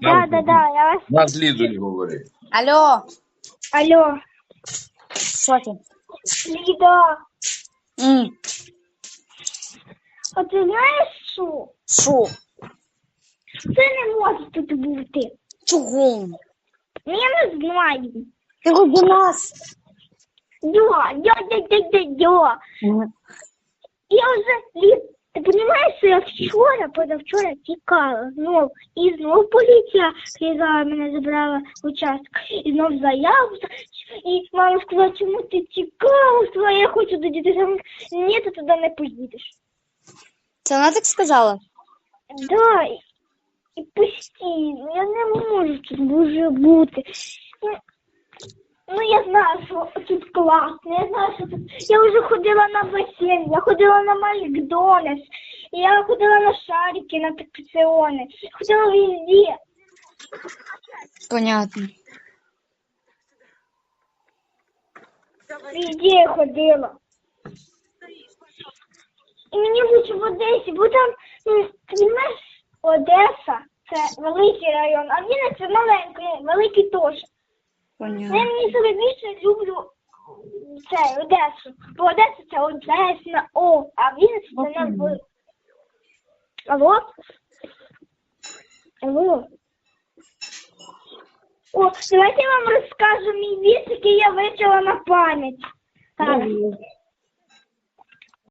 Да, да, да, я вас... На з Лідою говори. Алло, Алло, що ти? Ліда, М, а ти знаєш що? Що? Це не може тут бути. Чого? Ну, Я не знаю. Ти хоч до нас. Да, я, я, я, я, я. Вже, Лід, ти розумієш, що я вчора, позавчора тікала знов. І знов поліція приїжджала, мене забрала в участок. І знов заяву. І мама сказала, чому ти тікала? Сказала, я хочу до дітей. Ні, ти туди не поїдеш. Це вона так сказала? Да, і, і постійно, я не можу тут дуже бути. Ну, я знаю, що тут класно, я знаю, що тут. Я вже ходила на басейн, я ходила на Макдональдс, я ходила на шарики, на атракціони, ходила везде. Понятно. Везде я ходила. І мені лучше в Одесі, бо там, ну, розумієш, Одеса це великий район, а Вінниця маленький, ну, великий теж. Понятно. Я мені собі більше люблю це Одесу. Бо Одеса це Одесна О, а Вінниця це не В. Алло? Алло? О, давайте я вам розкажу мій вірш, який я вивчила на пам'ять. Так.